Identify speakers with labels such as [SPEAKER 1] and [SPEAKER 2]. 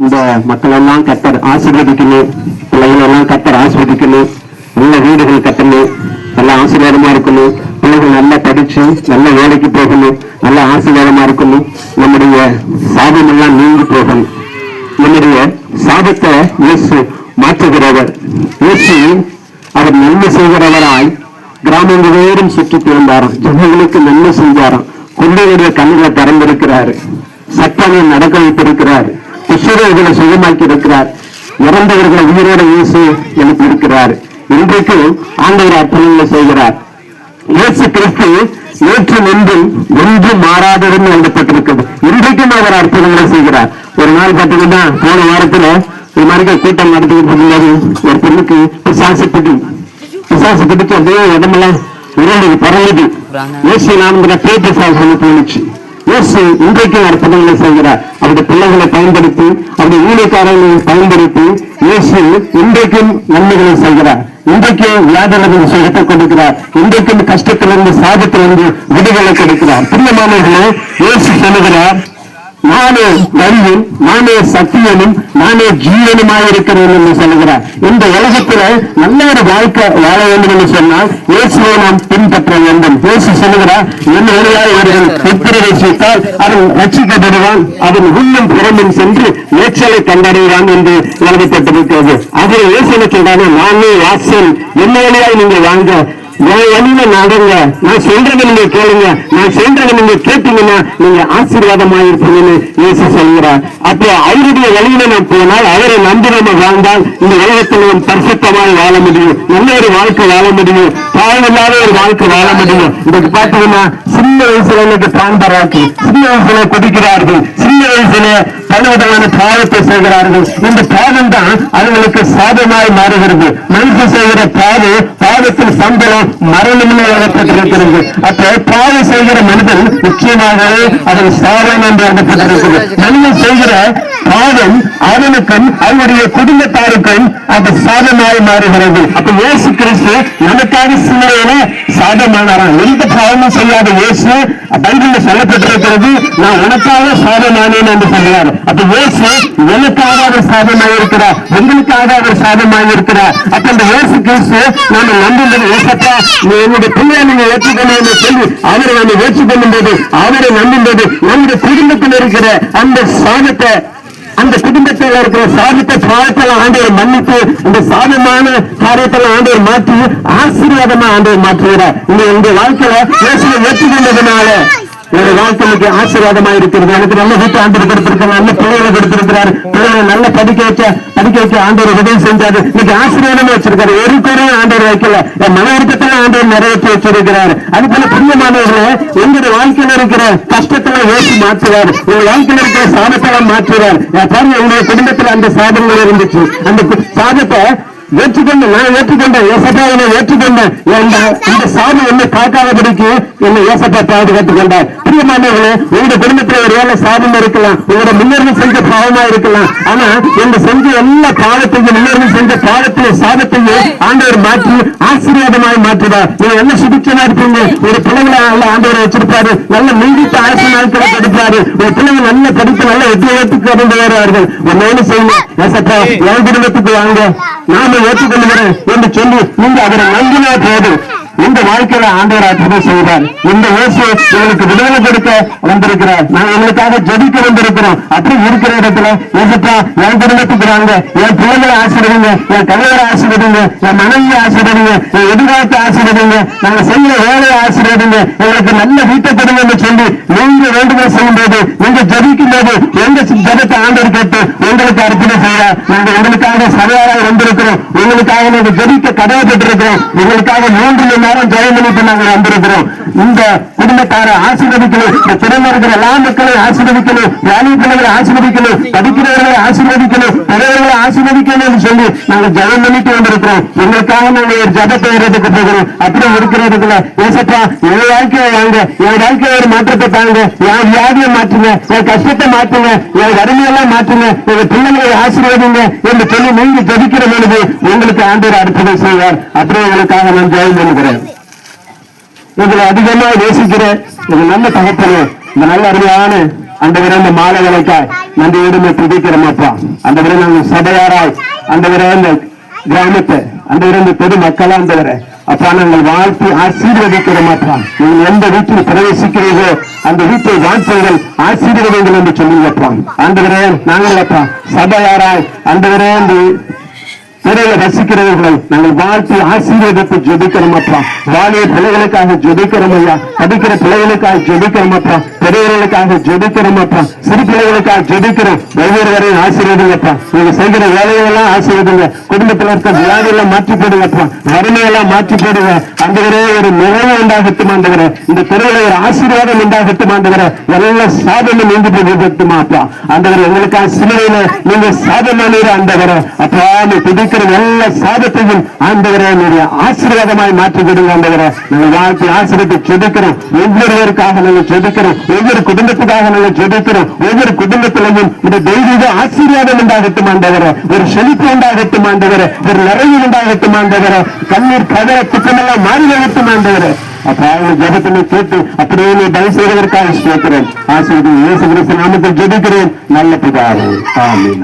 [SPEAKER 1] இந்த மக்கள் எல்லாம் கத்தர் ஆசீர்வதிக்கணும். பிள்ளைகள் எல்லாம் கத்தர் ஆசீர்வதிக்கணும். நல்ல வீடுகள் கட்டணும். நல்ல ஆசீர்வாதமா இருக்கணும். பிள்ளைகள் நல்லா படிச்சு நல்ல வேலைக்கு போகணும். நல்ல ஆசீர்வாதமா இருக்கணும். நம்முடைய சாபம் எல்லாம் நீங்கி போகணும். நம்முடைய சாபத்தை இயேசு மாற்றுகிறவர். இயேசு அவர் நன்மை செய்கிறவராய் கிராமங்களோடும் சுற்றி திறந்தாராம் ஜனங்களுக்கு நன்மை செஞ்சாராம். குழந்தைகளுடைய கண்களை திறந்திருக்கிறாரு. சட்டங்களை நடக்க வைத்திருக்கிறாரு. குஷ்டரோகிகளை சுகமாக்கி இருக்கிறார் இறந்தவர்களை உயிரோட இயேசு எழுப்பி இருக்கிறார் இன்றைக்கு ஆண்டவர் அற்புதங்களை செய்கிறார். இயேசு கிறிஸ்து நேற்று முன்பும் ஒன்று மாறாததுன்னு எழுதப்பட்டிருக்கிறது. இன்றைக்கும் அவர் அற்புதங்களை செய்கிறார். ஒரு நாள் பார்த்தீங்கன்னா போன வாரத்துல இது மாதிரி கூட்டம் நடத்திக்கிட்டு இருக்கும்போது ஒரு பெண்ணுக்கு பிசாசு பிடி. பிசாசு பிடிச்சு அப்படியே உடம்பெல்லாம் உருளுது பரவுது இயேசு பேர் பிசாசு தோணுச்சு. இயேசு இன்றைக்கும் அற்புதங்களை செய்கிறார் அவருடைய பிள்ளைகளை பயன்படுத்தி அவருடைய ஊழியக்காரர்களை பயன்படுத்தி இயேசு இன்றைக்கும் நன்மைகளை செய்கிறார் இன்றைக்கும் வியாதியிலிருந்து சுகத்தை கொடுக்கிறார் இன்றைக்கும் கஷ்டத்திலிருந்து சாபத்திலிருந்து விடுதலை கொடுக்கிறார் பிரியமானவர்களே இயேசு சொல்லுகிறார் நானே வழியும் நானே சத்தியனும் நானே ஜீவனுமாய் இருக்கிறேன் என்று சொல்லுகிறார். இந்த உலகத்துல நல்ல ஒரு வாழ்க்கை வாழ வேண்டும் என்று சொன்னால் இயேசுவை நாம் பின்பற்ற வேண்டும். இயேசு சொல்லுகிறார் என் வழியாய் அவர்கள் உத்தரவிட்டால் அவன் ரட்சிக்கப்படுவான் அவன் உள்ளும் புறமும் சென்று மேச்சலை கண்டடைவான் என்று எழுதப்பட்டிருக்கிறது. அதில் இயேசு நானே வாசல். என்ன வழியாய் நீங்கள் வாங்க? நான் வழியில நடங்க. நான் சொல்றதை நீங்க கேளுங்க. நான் சொல்றதை நீங்க கேட்டீங்கன்னா நீங்க ஆசீர்வாதமா இருப்பீங்கன்னு இயேசு சொல்கிறார் அப்போ அவருடைய வழியில நான் போனால் அவரை நம்பி நம்ம வாழ்ந்தால் இந்த உலகத்தில் நாம் பரிசுத்தமாய் வாழ முடியும். நல்ல ஒரு வாழ்க்கை வாழ முடியும். பாவமில்லாத ஒரு வாழ்க்கை வாழ முடியும். இதுக்கு பார்த்தீங்கன்னா சின்ன வயசுல எனக்கு பாம்பராக்கி சின்ன வயசுல குடிக்கிறார்கள். சின்ன பலவிதமான பாவத்தை செய்கிறார்கள். இந்த பாவம் தான் அவர்களுக்கு சாதமாய் மாறுகிறது. மனுஷன் செய்கிற பாவு பாவத்தில் சம்பளம் மரணம்னு எழுதப்பட்டிருக்கிறது அப்ப பாவம் செய்கிற மனிதன் நிச்சயமாகவே அதன் சாதம் என்று எழுதப்பட்டிருக்கிறது மனிதன் செய்கிற பாவம் அவனுக்கும் அவனுடைய குடும்பத்தாருக்கும் அது சாதமாய் மாறுகிறது. அப்ப இயேசு கிறிஸ்து நமக்காக சிந்தனையான சாதமானாராம் எந்த பாவமும் செய்யாத இயேசு பைபிள் சொல்லப்பட்டிருக்கிறது நான் உனக்காக சாதமானேன் என்று சொல்கிறார். அப்ப இயேசு எனக்காக அவர் சாதமாக இருக்கிறார் உங்களுக்காக அவர் சாதமாக இருக்கிறார் அப்ப அந்த இயேசு கிறிஸ்து நாம நம்பும்போது ஏசப்பா நீ என்னுடைய பிள்ளையை நீங்க ஏற்றுக்கணும் என்று சொல்லி அவரை நம்ம ஏற்றுக்கொள்ளும் போது அவரை நம்பும்போது நம்முடைய குடும்பத்தில் இருக்கிற அந்த சாதத்தை குடும்பத்தில் இருக்கிற சாதித்த சாதத்தில் ஆண்டவர் மன்னித்து இந்த சாதமான காரியத்தில் ஆண்டவர் மாற்றி ஆசீர்வாதமா ஆண்டவர் மாற்றுகிறார் இந்த உங்க வாழ்க்கையில ஏற்றுக்கொண்டதுனால என்னுடைய வாழ்க்கைக்கு ஆசீர்வாதமா இருக்கிறது. எனக்கு நல்ல வீட்டு ஆண்டு கொடுத்திருக்கிறார் நல்ல பிள்ளைகளை கொடுத்திருக்கிறார் பிள்ளைகளை நல்ல படிக்க வச்ச படிக்க வைக்க ஆண்டவர் உதவி செஞ்சாரு. இன்னைக்கு ஆசீர்வாதமே வச்சிருக்காரு. ஒரு குறையும் ஆண்டவர் வைக்கல. என் மன விருப்பத்தில ஆண்டவர் நிறைவேற்றி வச்சிருக்கிறார். அது போல புண்ணியமானவர்களை எங்களுடைய வாழ்க்கையில் இருக்கிற கஷ்டத்துல ஏற்றி மாற்றுவார். உங்க வாழ்க்கையில் இருக்கிற சாதத்தெல்லாம் மாற்றுவார். பாருங்க உங்களுடைய குடும்பத்துல அந்த சாதங்கள் இருந்துச்சு. அந்த சாதத்தை ஏற்றுக்கொண்டு நான் ஏற்றுக்கொண்டேன். ஏசப்பா என்னை ஏற்றுக்கொண்டேன் இந்த சாமி என்னை காக்காதபடிக்கு என்னை ஏசப்பா பாதுகாத்துக் கொண்டார். பிரியமானவர்களே உங்க குடும்பத்துல ஒரு வேலை சாபம் இருக்கலாம். உங்களோட முன்னேறி செஞ்ச பாவமா இருக்கலாம். ஆனா இந்த செஞ்ச எல்லா பாவத்தையும் முன்னேறி செஞ்ச பாவத்தையும் சாபத்தையும் ஆண்டவர் மாற்றி ஆசீர்வாதமாய் மாற்றுவார். நீங்க என்ன சுபிச்சனா இருப்பீங்க? ஒரு பிள்ளைகளை நல்ல ஆண்டவர் வச்சிருப்பாரு. நல்ல நீடித்த ஆசை நாட்களை படிப்பாரு. ஒரு பிள்ளைங்க நல்ல படிப்பு நல்ல உத்தியோகத்துக்கு கடந்து வருவார்கள் ஒரு என்ன செய்யுங்க. ஏசப்பா என் குடும்பத்துக்கு வாங்க. நாம ஏற்றுக்கொள்கிறேன் என்று சொல்லி நீங்க அவரை நம்பினா போதும். இந்த வாழ்க்கையில ஆண்டவர் அற்புதம் செய்வார் இந்த இயேசு எங்களுக்கு விடுதலை கொடுக்க வந்திருக்கிறார். நான் எங்களுக்காக ஜெபிக்க வந்திருக்கிறோம். அப்படி இருக்கிற இடத்துல ஏசப்பா என் குடும்பத்துக்கு வாங்க என் பிள்ளைகளை ஆசிரியங்க என் கணவரை ஆசிரியங்க என் மனைவியை ஆசிரியங்க என் எதிர்காலத்தை ஆசிரியங்க நாங்க செய்ய வேலையை ஆசிரியங்க எங்களுக்கு நல்ல வீட்டை கொடுங்க என்று சொல்லி நீங்க வேண்டுதல் செய்யும் போது நீங்க ஜபிக்கும் போது எங்க ஜெபத்தை ஆண்டவர் கேட்டு உங்களுக்கு அற்புதம் செய்யறார் நாங்க உங்களுக்காக சரியாக வந்திருக்கிறோம். உங்களுக்காக நாங்க ஜெபிக்க கடவுப்பட்டிருக்கிறோம் உங்களுக்காக மூன்று எல்லாரும் நேரம் ஜெயம் பண்ணிட்டு வந்திருக்கிறோம். இந்த குடும்பத்தார ஆசீர்வதிக்கணும். இந்த திறமை இருக்கிற எல்லா மக்களையும் ஆசீர்வதிக்கணும். வேலை பிள்ளைகளை ஆசீர்வதிக்கணும். படிக்கிறவர்களை ஆசீர்வதிக்கணும். ஆசீர்வதிக்கணும்னு சொல்லி நாங்க ஜெயம் பண்ணிட்டு வந்திருக்கிறோம். எங்களுக்காக நாங்க ஒரு ஜபத்தை ஏறதுக்கு போகிறோம். அப்படி இருக்கிறதுக்குள்ள ஏசப்பா என் வாழ்க்கையை வாங்க என் வாழ்க்கையை ஒரு மாற்றத்தை தாங்க. என் வியாதியை மாற்றுங்க என் கஷ்டத்தை மாற்றுங்க என் வறுமையெல்லாம் மாற்றுங்க எங்க பிள்ளைங்களை ஆசீர்வதிங்க என்று சொல்லி நீங்க ஜபிக்கிற பொழுது உங்களுக்கு ஆண்டவர் அற்புதம் செய்வார். அப்புறம் உங்களுக்காக நான் ஜெயம் பண்ணுகிறேன். உங்களை அதிகமா நேசிக்கிற உங்க நல்ல தகப்பனே இந்த நல்ல அருமையான அந்த இந்த மாலை நன்றியோடு துதிக்கிறோம் அப்பா. அந்த நாங்கள் சபையாராய் அந்த அந்த கிராமத்தை அந்த இந்த பொது மக்களா அந்த அப்பா நாங்கள் வாழ்த்து ஆசீர்வதிக்கிறோம் அப்பா. நீங்கள் எந்த வீட்டில் பிரவேசிக்கிறீர்களோ அந்த வீட்டை வாழ்த்துங்கள் ஆசீர்வதிங்கள் என்று சொல்லுங்கப்பா ஆண்டவரே நாங்கள் அப்பா சபையாராய் ஆண்டவரே அந்த திரையில ரசிக்கிறவர்களை நாங்கள் வாழ்த்தி ஆசீர்வாதத்தை ஜெபிக்கிறோம் அப்பா. வாழைய பிள்ளைகளுக்காக ஜெபிக்கிறோம் ஐயா. படிக்கிற பிள்ளைகளுக்காக ஜெபிக்கிறோம் அப்பா. பெரியவர்களுக்காக ஜெபிக்கிறோம் அப்பா. சிறு பிள்ளைகளுக்காக ஜெபிக்கிறோம். ஒவ்வொருவரையும் ஆசீர்வதிங்கப்பா நீங்க செய்கிற வேலையெல்லாம் ஆசீர்வாதங்க குடும்பத்தில் இருக்க வியாதியெல்லாம் மாற்றி போடுங்க அப்பா. வறுமையெல்லாம் மாற்றி போடுங்க அந்தவரே ஒரு நிறைவு உண்டாகட்டும் ஆண்டவரே. இந்த தெருவில் ஒரு ஆசீர்வாதம் உண்டாகட்டும் ஆண்டவரே. எல்லா சாதனை நீண்டு போகட்டுமா அப்பா. ஆண்டவர் எங்களுக்காக சிலுவையில நீங்க சாதனை ஆண்டவரே. அப்பா நீ துதிக்கிற எல்லா சாபத்தையும் ஆண்டவரே என்னுடைய ஆசீர்வாதமாய் மாற்றி கொடுங்க ஆண்டவரே. நாங்கள் வாழ்க்கை ஆசிரியத்தை செதுக்கிறோம் ஒவ்வொருவருக்காக நாங்கள் செதுக்கிறோம் ஒவ்வொரு குடும்பத்துக்காக நாங்கள் செதுக்கிறோம் ஒவ்வொரு குடும்பத்திலையும் இந்த தெய்வீக ஆசீர்வாதம் உண்டாகட்டும் ஆண்டவரே. ஒரு செழிப்பு உண்டாகட்டும் ஆண்டவரே. ஒரு நிறைவு உண்டாகட்டும் ஆண்டவரே. கண்ணீர் கதற குற்றமெல்லாம் மாறி வரட்டும் ஆண்டவரே. அப்ப அவங்க ஜபத்தினை கேட்டு அப்படியே நீ தயவு செய்வதற்காக ஸ்தோத்திரம். ஆசிரியர் இயேசு கிறிஸ்து நாமத்தில் ஜெபிக்கிறேன். நல்ல பிதாவே. ஆமீனா.